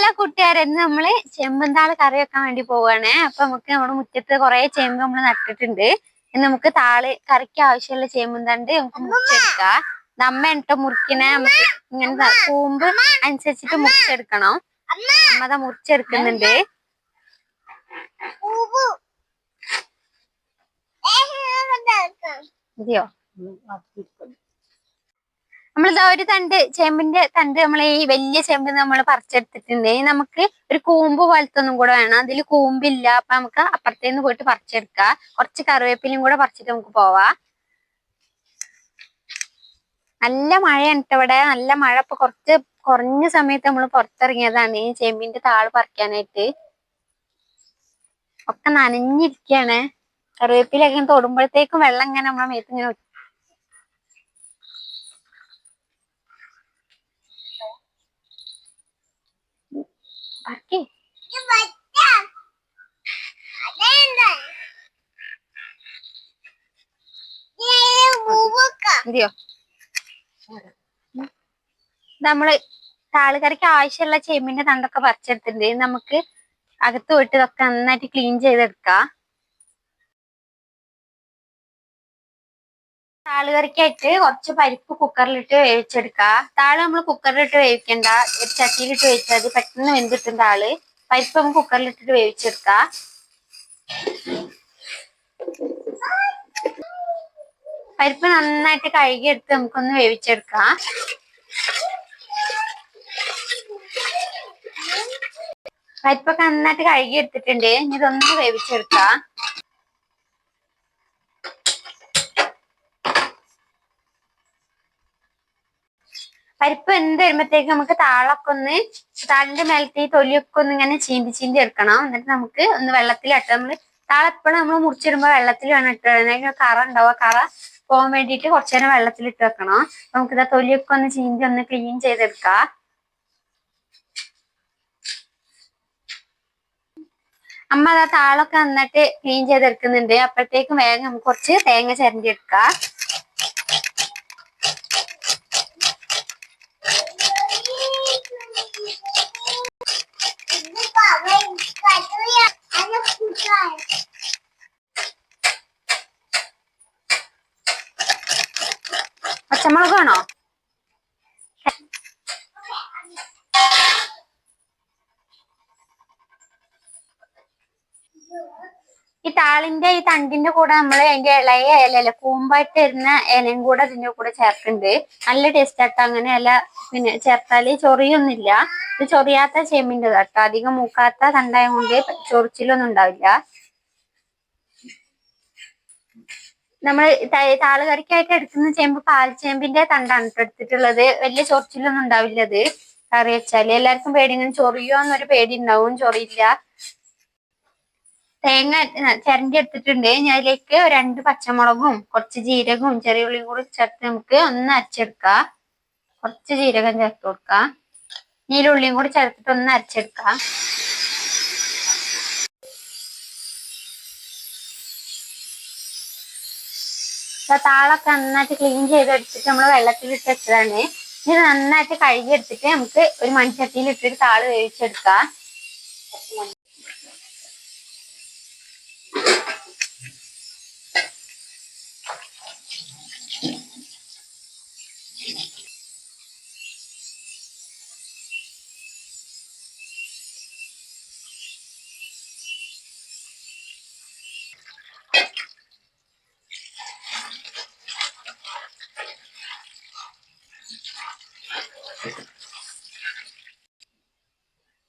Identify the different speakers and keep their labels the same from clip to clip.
Speaker 1: Hello കൂട്ടുകാരെ ഇന്ന് നമ്മൾ ചെമ്പന്താൾ കറി വെക്കാൻ വേണ്ടി പോവാണ്. അപ്പൊ നമുക്ക് നമ്മുടെ മുറ്റത്ത് കുറെ ചേമ്പ് നമ്മൾ നട്ടിട്ടുണ്ട്. ഇന്ന് നമുക്ക് താൾ കറിക്ക് ആവശ്യമുള്ള ചേമ്പുന്തണ്ട് നമുക്ക് മുറിച്ചെടുക്കാം. നമ്മ എന്നിട്ട് മുറിക്കണ നമുക്ക് ഇങ്ങനെ കൂമ്പ് അനുസരിച്ചിട്ട് മുറിച്ചെടുക്കണം. അമ്മത അതാ മുറിച്ചെടുക്കുന്നുണ്ട്. മതിയോ? നമ്മളിതാ ഒരു തണ്ട് ചേമ്പിന്റെ തണ്ട് നമ്മൾ ഈ വലിയ ചേമ്പ് നമ്മൾ പറിച്ചെടുത്തിട്ടുണ്ട്. നമുക്ക് ഒരു കൂമ്പ് പോലത്തെ ഒന്നും കൂടെ വേണം. അതിൽ കൂമ്പില്ല അപ്പൊ നമുക്ക് അപ്പുറത്തേന്ന് പോയിട്ട് പറിച്ചെടുക്കാം. കുറച്ച് കറിവേപ്പിലും കൂടെ പറിച്ചിട്ട് നമുക്ക് പോവാ. നല്ല മഴയാണ് ഇവിടെ. നല്ല മഴ. ഇപ്പൊ കുറച്ച് കുറഞ്ഞ സമയത്ത് നമ്മൾ പുറത്തിറങ്ങിയതാണ് ഈ ചേമ്പിന്റെ താൾ പറിക്കാനായിട്ട്. ഒക്കെ നനഞ്ഞിരിക്കാണ് കറിവേപ്പിലൊക്കെ തൊടുമ്പോഴത്തേക്കും വെള്ളം ഇങ്ങനെ നമ്മളെ മേത്ത് ഇങ്ങനെ പറിക്ക്. മതിയോ? നമ്മൾ താളുകറിക്ക് ആവശ്യമുള്ള ചേമ്പിന്റെ തണ്ടൊക്കെ പറിച്ചെടുത്തിട്ടുണ്ട്. നമുക്ക് അകത്ത് പോയിട്ട് ഇതൊക്കെ നന്നായിട്ട് ക്ലീൻ ചെയ്തെടുക്കാം. താളുകറിക്കായിട്ട് കുറച്ച് പരിപ്പ് കുക്കറിലിട്ട് വേവിച്ചെടുക്കുക താൾ നമ്മൾ കുക്കറിലിട്ട് വേവിക്കണ്ട. ഒരു ചട്ടിയിലിട്ട് വേവിച്ചാൽ പെട്ടെന്ന് വെന്തിട്ടും താൾ. പരിപ്പ് നമുക്ക് കുക്കറിലിട്ടിട്ട് വേവിച്ചെടുക്ക. പരിപ്പ് നന്നായിട്ട് കഴുകിയെടുത്ത് നമുക്കൊന്ന് വേവിച്ചെടുക്കാം. പരിപ്പൊക്കെ നന്നായിട്ട് കഴുകിയെടുത്തിട്ടുണ്ട്. ഇനി ഇതൊന്ന് വേവിച്ചെടുക്കാം. പരിപ്പ് എന്ത് വരുമ്പോഴത്തേക്ക് നമുക്ക് താളൊക്കെ ഒന്ന് താളിന്റെ മേലത്തെ തൊലിയൊക്കെ ഒന്ന് ഇങ്ങനെ ചീന്തി ചീന്തി എടുക്കണം. എന്നിട്ട് നമുക്ക് ഒന്ന് വെള്ളത്തിലിട്ട് നമ്മൾ താളെപ്പോഴും നമ്മൾ മുറിച്ചിടുമ്പോ വെള്ളത്തിൽ വേണം ഇട്ട്. അതിന് കറ ഉണ്ടാവുക. കറ പോകാൻ വേണ്ടിയിട്ട് കുറച്ചു നേരം വെള്ളത്തിലിട്ട് വെക്കണം. നമുക്ക് ഇതാ തൊലിയൊക്കെ ഒന്ന് ചീന്തി ഒന്ന് ക്ലീൻ ചെയ്തെടുക്കാം. അമ്മ അതാ താളൊക്കെ നന്നായിട്ട് ക്ലീൻ ചെയ്തെടുക്കുന്നുണ്ട്. അപ്പോഴത്തേക്കും വേഗം നമുക്ക് കുറച്ച് തേങ്ങ ചിരണ്ടി എടുക്കാം. പച്ചമുളക് വേണോ? ഈ താളിന്റെ ഈ തണ്ടിന്റെ കൂടെ നമ്മൾ അതിന്റെ ഇളയ ഇലല്ല കൂമ്പായിട്ട് വരുന്ന ഇലയും കൂടെ അതിന്റെ കൂടെ ചേർക്കുന്നുണ്ട് നല്ല ടേസ്റ്റ് ആട്ടോ. അങ്ങനെ ഇല പിന്നെ ചേർത്താൽ ചൊറിയൊന്നുമില്ല. ഇത് ചൊറിയാത്ത ചേമ്പിന്റെ കേട്ടോ അധികം മൂക്കാത്ത തണ്ടായ കൊണ്ട് ചൊറിച്ചിലൊന്നും ഉണ്ടാവില്ല. നമ്മൾ താളുകറിക്കായിട്ട് എടുക്കുന്ന ചേമ്പ് പാൽച്ചേമ്പിന്റെ തണ്ടാണ് ട്ടോ എടുത്തിട്ടുള്ളത്. വലിയ ചൊറിച്ചിലൊന്നും ഉണ്ടാവില്ല അത്. കറി വെച്ചാൽ എല്ലാവർക്കും പേടി ഇങ്ങനെ ചൊറിയോ എന്നൊരു പേടി ഉണ്ടാവും ചൊറിയില്ല. തേങ്ങ ചിരണ്ടി എടുത്തിട്ടുണ്ട്. ഞാൻ അതിലേക്ക് രണ്ട് പച്ചമുളകും കുറച്ച് ജീരകവും ചെറിയ ഉള്ളിയും കൂടി ചേർത്ത് നമുക്ക് ഒന്ന് അരച്ചെടുക്കാം. കുറച്ച് ജീരകം ചേർത്ത് കൊടുക്കാം. നീലുള്ളിയും കൂടി ചേർത്തിട്ട് ഒന്ന് അരച്ചെടുക്കാം. താളൊക്കെ നന്നായിട്ട് ക്ലീൻ ചെയ്തെടുത്തിട്ട് നമ്മൾ വെള്ളത്തിൽ ഇട്ട് വെച്ചതാണ്. ഇത് നന്നായിട്ട് കഴുകി എടുത്തിട്ട് നമുക്ക് ഒരു മൺചട്ടിയിൽ ഇട്ടിട്ട് താൾ വേവിച്ചെടുക്കാം.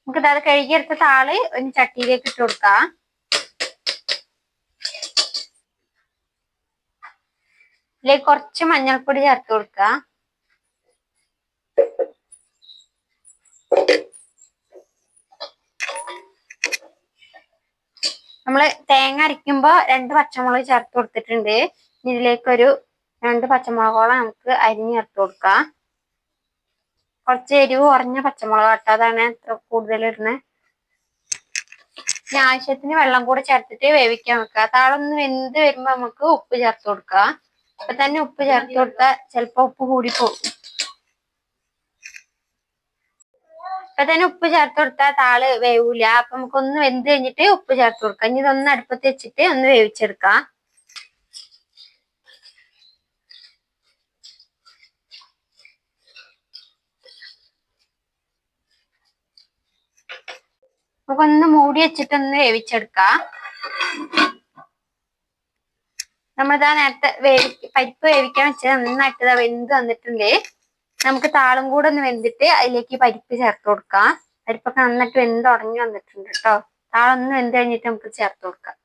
Speaker 1: നമുക്ക് അത് കഴുകിയെടുത്ത താൾ ഒരു ചട്ടിയിലേക്ക് ഇട്ട് കൊടുക്കാം. ഇതിലേക്ക് കുറച്ച് മഞ്ഞൾപ്പൊടി ചേർത്ത് കൊടുക്കാം നമ്മൾ തേങ്ങ അരയ്ക്കുമ്പോ രണ്ട് പച്ചമുളക് ചേർത്ത് കൊടുത്തിട്ടുണ്ട്. ഇതിലേക്കൊരു രണ്ട് പച്ചമുളകോളം നമുക്ക് അരിഞ്ഞ് ചേർത്ത് കൊടുക്കാം. കുറച്ച് എരിവ് കുറഞ്ഞ പച്ചമുളക് കേട്ടോ അതാണ് കൂടുതൽ ഇടുന്നത് ഇനി ആവശ്യത്തിന് വെള്ളം കൂടെ ചേർത്തിട്ട് വേവിക്കാൻ വെക്കുക താളൊന്ന് വെന്ത് വരുമ്പോ നമുക്ക് ഉപ്പ് ചേർത്ത് കൊടുക്കുക അപ്പൊ തന്നെ ഉപ്പ് ചേർത്ത് കൊടുത്താൽ ചിലപ്പോ ഉപ്പ് കൂടി പോകും. ഇപ്പൊ തന്നെ ഉപ്പ് ചേർത്ത് കൊടുത്താൽ താൾ വേവൂല. അപ്പൊ നമുക്കൊന്ന് വെന്ത് കഴിഞ്ഞിട്ട് ഉപ്പ് ചേർത്ത് കൊടുക്കാം. ഇനി ഇതൊന്ന് അടുപ്പത്ത് വെച്ചിട്ട് ഒന്ന് വേവിച്ചെടുക്കാം. നമുക്കൊന്ന് മൂടി വെച്ചിട്ട് വെച്ചിട്ടൊന്ന് വേവിച്ചെടുക്കാം. നമ്മളിതാ നേരത്തെ വേവി പരിപ്പ് വേവിക്കാൻ വെച്ചത് നന്നായിട്ട് ഇതാ വെന്ത് വന്നിട്ടുണ്ട്. നമുക്ക് താളും കൂടെ ഒന്ന് വെന്തിട്ട് അതിലേക്ക് പരിപ്പ് ചേർത്ത് കൊടുക്കാം. പരിപ്പൊക്കെ നന്നായിട്ട് വെന്ത് ഉടഞ്ഞു വന്നിട്ടുണ്ട് കേട്ടോ. താളൊന്ന് വെന്ത് കഴിഞ്ഞിട്ട് നമുക്ക് ചേർത്ത് കൊടുക്കാം.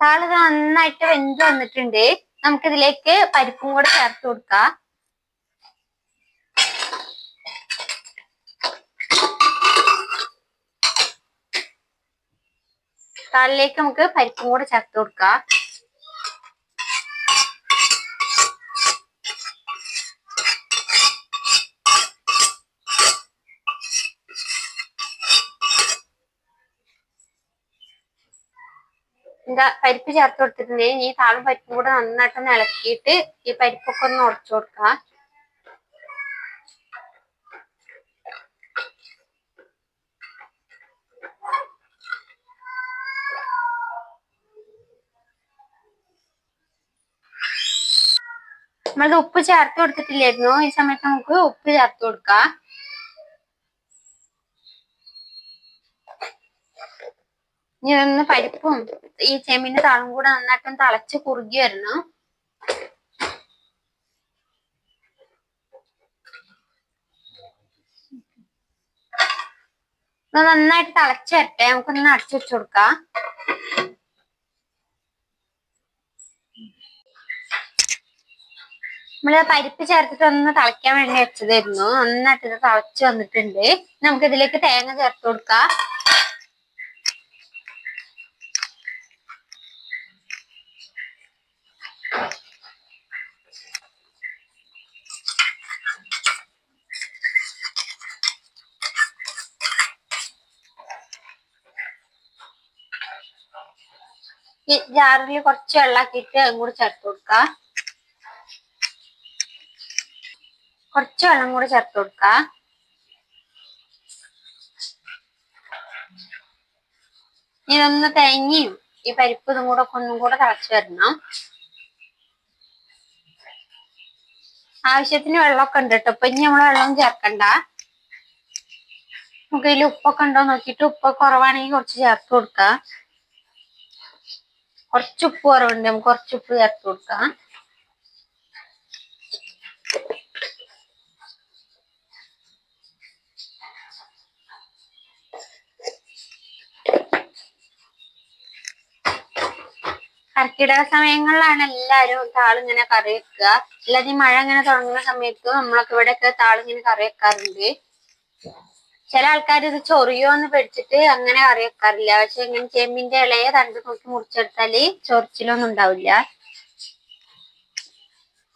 Speaker 1: താളിത് നന്നായിട്ട് വെന്ത് വന്നിട്ടുണ്ട്. നമുക്കിതിലേക്ക് പരിപ്പും കൂടെ ചേർത്ത് കൊടുക്കാം. താളിലേക്ക് നമുക്ക് പരിപ്പും കൂടെ ചേർത്ത് കൊടുക്കാം. എന്താ പരിപ്പ് ചേർത്ത് കൊടുത്തിട്ടുണ്ട്. ഈ താളും പരിപ്പും കൂടെ നന്നായിട്ടൊന്ന് ഇളക്കിയിട്ട് ഈ പരിപ്പൊക്കെ ഒന്ന് ഉടച്ചു കൊടുക്കാം. നമ്മളത് ഉപ്പ് ചേർത്ത് കൊടുത്തിട്ടില്ലായിരുന്നു. ഈ സമയത്ത് നമുക്ക് ഉപ്പ് ചേർത്ത് കൊടുക്കാം. ഇനി ഇതൊന്ന് പരിപ്പും ഈ ചെമ്മീന്റെ താളും കൂടെ നന്നായിട്ടൊന്ന് തിളച്ച് കുറുകി വരണം. നന്നായിട്ട് തിളച്ച് വരട്ടെ. നമുക്കൊന്ന് അടച്ചു വെച്ചു കൊടുക്കാം. നമ്മൾ പരിപ്പ് ചേർത്തിട്ട് ഒന്ന് തിളയ്ക്കാൻ വേണ്ടി വെച്ചതായിരുന്നു. നന്നായിട്ട് ഇത് തിളച്ച് വന്നിട്ടുണ്ട്. നമുക്ക് ഇതിലേക്ക് തേങ്ങ ചേർത്ത് കൊടുക്കാം. ഈ ജാറിൽ കുറച്ച് വെള്ളാക്കിയിട്ട് അതും കൂടി ചേർത്ത് കൊടുക്ക. കുറച്ച് വെള്ളം കൂടി ചേർത്ത് കൊടുക്ക. ഇതൊന്ന് തേങ്ങയും ഈ പരിപ്പ് ഇതും കൂടെ ഒന്നും കൂടെ തിളച്ച് വരണം. ആവശ്യത്തിന് വെള്ളമൊക്കെ ഉണ്ട് കേട്ടോ ഇപ്പൊ ഇനി നമ്മൾ വെള്ളം ചേർക്കണ്ട. നമുക്ക് ഇതിൽ ഉപ്പൊക്കെ ഉണ്ടോ നോക്കിയിട്ട് ഉപ്പ് കുറവാണെങ്കിൽ കുറച്ച് ചേർത്ത് കൊടുക്കാം. കുറച്ച് ഉപ്പ് കുറവുണ്ട്. നമുക്ക് കുറച്ച് ചേർത്ത് കൊടുക്കാം. കർക്കിടക സമയങ്ങളിലാണ് എല്ലാരും താളിങ്ങനെ കറി വെക്കുക. അല്ലാതെ ഈ മഴ ഇങ്ങനെ തുടങ്ങുന്ന സമയത്ത് നമ്മളൊക്കെ ഇവിടെയൊക്കെ താളിങ്ങനെ കറി വെക്കാറുണ്ട്. ചില ആൾക്കാർ ഇത് ചൊറിയോന്ന് പേടിച്ചിട്ട് അങ്ങനെ കറി വെക്കാറില്ല. പക്ഷെ ഇങ്ങനെ ചെമ്മിന്റെ ഇളയെ തണ്ട് നോക്കി മുറിച്ചെടുത്താൽ ചൊറിച്ചിലൊന്നും ഉണ്ടാവില്ല.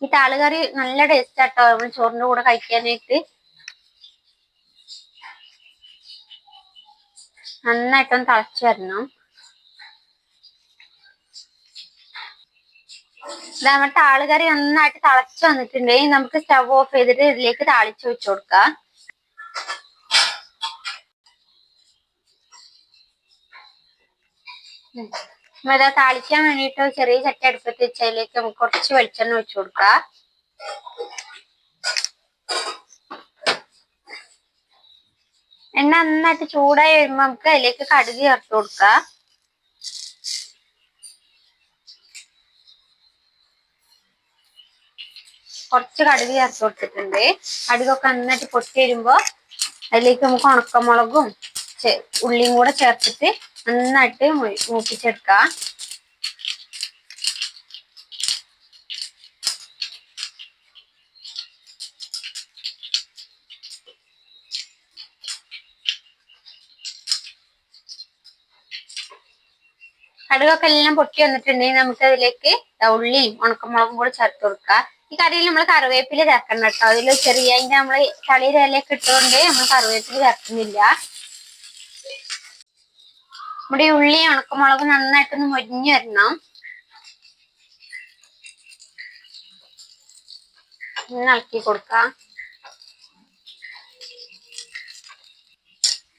Speaker 1: ഈ താളുകറി നല്ല ടേസ്റ്റ് ആട്ടോ. നമ്മൾ ചോറിന്റെ കൂടെ കഴിക്കാനായിട്ട്. നന്നായിട്ടൊന്ന് തിളച്ചു വരണം. നമ്മുടെ താളുകറി നന്നായിട്ട് തിളച്ചു വന്നിട്ടുണ്ട്. നമുക്ക് സ്റ്റവ് ഓഫ് ചെയ്തിട്ട് ഇതിലേക്ക് താളിച്ചു വെച്ചു കൊടുക്കാം. അതാ താളിക്കാൻ വേണ്ടിയിട്ട് ചെറിയ ചട്ടി അടുപ്പത്ത് വെച്ചതിലേക്ക് നമുക്ക് കുറച്ച് വെളിച്ചെണ്ണ വെച്ചു കൊടുക്കാം. എണ്ണ നന്നായിട്ട് ചൂടായി വരുമ്പോ നമുക്ക് അതിലേക്ക് കടുക് ചേർത്ത് കൊടുക്കാം. കുറച്ച് കടുക് ചേർത്ത് കൊടുത്തിട്ടുണ്ട്. കടുകൊക്കെ നന്നായിട്ട് പൊട്ടി വരുമ്പോ അതിലേക്ക് നമുക്ക് ഉണക്കമുളകും ഉള്ളിയും കൂടെ ചേർത്തിട്ട് നന്നായിട്ട് മൂപ്പിച്ചെടുക്കാം. കടുകൊക്കെ എല്ലാം പൊട്ടി വന്നിട്ടുണ്ടെങ്കിൽ നമുക്ക് അതിലേക്ക് ഉള്ളിയും ഉണക്കമുളകും കൂടെ ചേർത്ത് കൊടുക്കാം. ഈ കറിയിൽ നമ്മൾ കറിവേപ്പില ചേർക്കണം കേട്ടോ. അതിൽ ചെറിയ അതിന്റെ നമ്മൾ ചളിയുടെ ഇലയൊക്കെ ഇട്ടുകൊണ്ട് നമ്മൾ കറിവേപ്പില ചേർക്കുന്നില്ല. നമ്മുടെ ഉള്ളി ഉണക്കമുളക് നന്നായിട്ടൊന്ന് മൊരിഞ്ഞു വരണം. ഇളക്കി കൊടുക്കാം.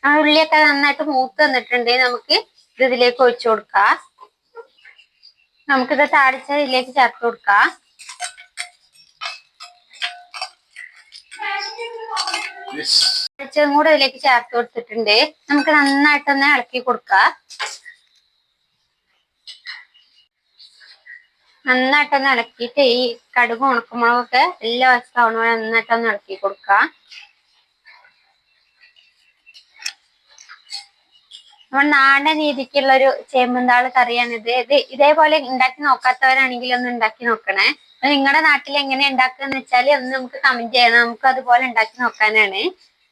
Speaker 1: ആ ഉള്ളിയൊക്കെ നന്നായിട്ട് മൂത്ത് വന്നിട്ടുണ്ട്. നമുക്ക് ഇത് ഇതിലേക്ക് ഒഴിച്ചു കൊടുക്കാം. നമുക്കിത് താടിച്ച ഇതിലേക്ക് ചേർത്ത് കൊടുക്കാം. താടിച്ചതും കൂടെ ഇതിലേക്ക് ചേർത്ത് കൊടുത്തിട്ടുണ്ട്. നമുക്ക് നന്നായിട്ടൊന്ന് ഇളക്കി കൊടുക്കാം. നന്നായിട്ടൊന്ന് ഇളക്കിയിട്ട് ഈ കടുകും ഉണക്കമുളകൊക്കെ എല്ലാ വശത്താവണ നന്നായിട്ടൊന്ന് ഇളക്കി കൊടുക്കാം. നമ്മൾ നാടൻ രീതിക്കുള്ള ഒരു ചേമ്പുന്താൾ കറിയാണിത് ഇത്. ഇതേപോലെ ഉണ്ടാക്കി നോക്കാത്തവരാണെങ്കിൽ ഒന്ന് ഉണ്ടാക്കി നോക്കണേ. നിങ്ങളുടെ നാട്ടിൽ എങ്ങനെ ഉണ്ടാക്കുക വെച്ചാൽ ഒന്ന് നമുക്ക് കമന്റ് ചെയ്യണം നമുക്ക് അതുപോലെ ഉണ്ടാക്കി നോക്കാനാണ്.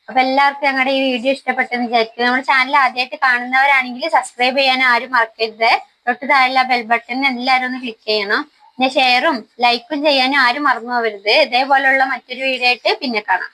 Speaker 1: അപ്പൊ എല്ലാവർക്കും ഞങ്ങളുടെ ഈ വീഡിയോ ഇഷ്ടപ്പെട്ടെന്ന് വിചാരിക്കുന്നു. നമ്മുടെ ചാനൽ ആദ്യമായിട്ട് കാണുന്നവരാണെങ്കിൽ സബ്സ്ക്രൈബ് ചെയ്യാൻ ആരും മറക്കരുത്. തൊട്ട് താഴെ ബെൽ ബട്ടൺ എല്ലാവരും ഒന്ന് ക്ലിക്ക് ചെയ്യണം. പിന്നെ ഷെയറും ലൈക്കും ചെയ്യാനും ആരും മറന്നു പോകരുത് ഇതേപോലുള്ള മറ്റൊരു വീഡിയോ ആയിട്ട് പിന്നെ കാണാം.